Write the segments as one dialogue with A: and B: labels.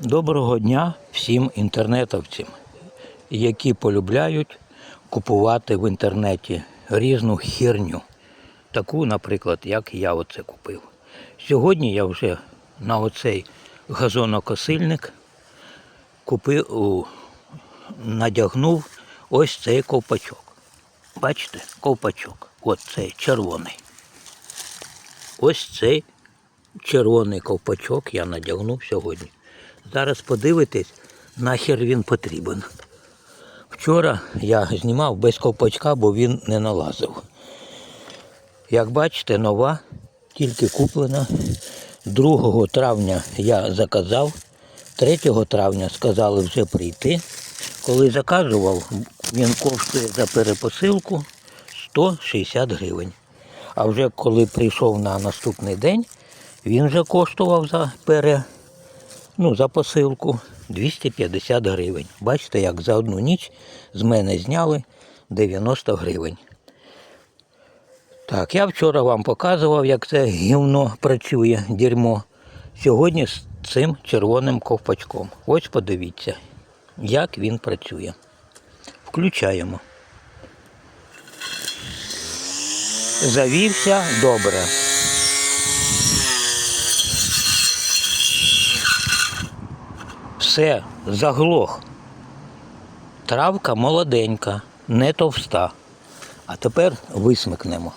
A: Доброго дня всім інтернетовцям, які полюбляють купувати в інтернеті різну херню. Таку, наприклад, як я оце купив. Сьогодні я вже на оцей газонокосильник купив, надягнув ось цей ковпачок. Бачите, ковпачок. От цей червоний. Ось цей червоний ковпачок я надягнув сьогодні. Зараз подивитесь, нахер він потрібен. Вчора я знімав без ковпачка, бо він не налазив. Як бачите, нова, тільки куплена. 2 травня я заказав, 3 травня сказали вже прийти. Коли заказував, він коштує за перепосилку 160 гривень. А вже коли прийшов на наступний день, він вже коштував за пере, ну, за посилку 250 гривень. Бачите, як за одну ніч з мене зняли 90 гривень. Так, я вчора вам показував, як це гівно працює, дерьмо. Сьогодні з цим червоним ковпачком. Ось подивіться, як він працює. Включаємо. Завівся добре. Все, заглох. Травка молоденька, не товста. А тепер висмикнемо.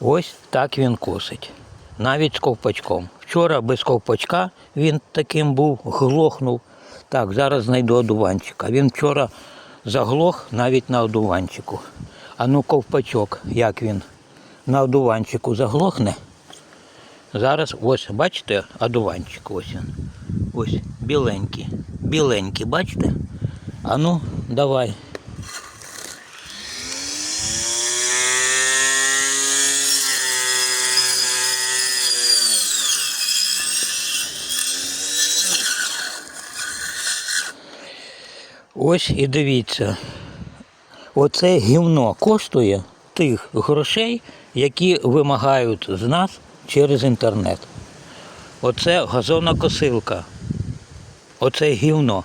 A: Ось так він косить. Навіть з ковпачком. Вчора без ковпачка він таким був, глохнув. Так, зараз знайду одуванчика. Він вчора заглох навіть на одуванчику. А ну ковпачок, як він на одуванчику заглохне. Зараз ось, бачите, одуванчик ось він. Ось біленький. Біленький, бачите? А ну, давай. Ось і дивіться. Оце гівно коштує тих грошей, які вимагають з нас через інтернет. Оце газонокосилка. Оце гівно.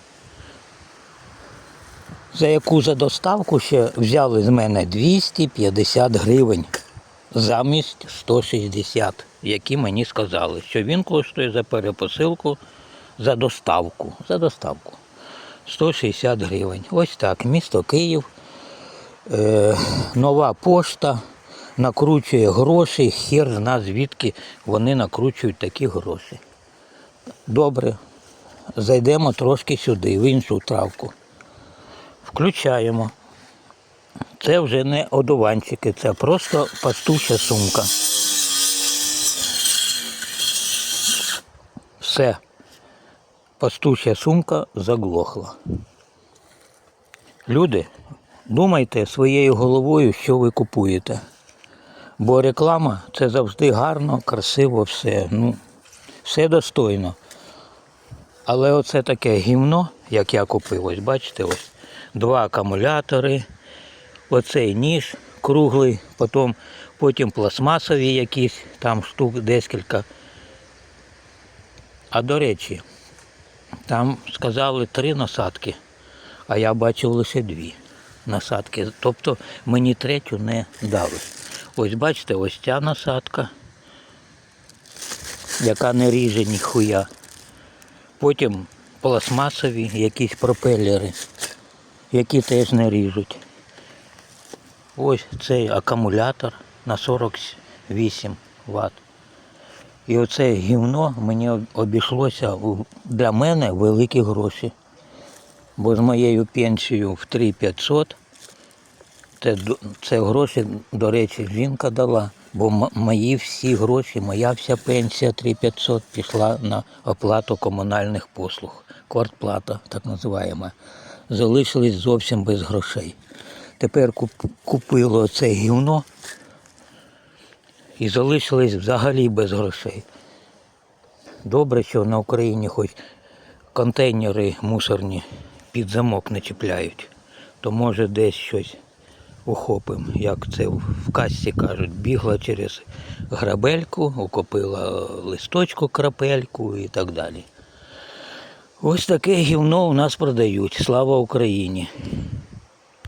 A: За яку за доставку ще взяли з мене 250 гривень замість 160, які мені сказали, що він коштує за перепосилку за доставку. За доставку. 160 гривень. Ось так, місто Київ. Е, нова пошта накручує гроші, хер зна звідки вони накручують такі гроші. Добре, зайдемо трошки сюди, в іншу травку. Включаємо. Це вже не одуванчики, це просто пастуча сумка. Все. Пастуча сумка заглохла. Люди, думайте своєю головою, що ви купуєте. Бо реклама це завжди гарно, красиво, все. Ну, все достойно. Але оце таке гівно, як я купив, ось бачите, ось два акумулятори, оцей ніж круглий, потім, потім пластмасові якісь, там штук декілька. А до речі, там сказали три насадки, а я бачив лише дві насадки. Тобто мені третю не дали. Ось бачите, ось ця насадка, яка не ріже ніхуя. Потім пластмасові якісь пропелери, які теж не ріжуть. Ось цей акумулятор на 48 Вт. І оце гівно мені обійшлося для мене великі гроші. Бо з моєю пенсією в 3500 це, це гроші, до речі, жінка дала, бо мої всі гроші, моя вся пенсія 3500 пішла на оплату комунальних послуг. Квартплата, так називаємо. Залишились зовсім без грошей. Тепер куп- купило це гівно і залишились взагалі без грошей. Добре, що на Україні хоч контейнери мусорні під замок не чіпляють, то може десь щось ухопим, як це в касті кажуть, бігла через грабельку, окопила листочку крапельку і так далі. Ось таке гівно у нас продають. Слава Україні!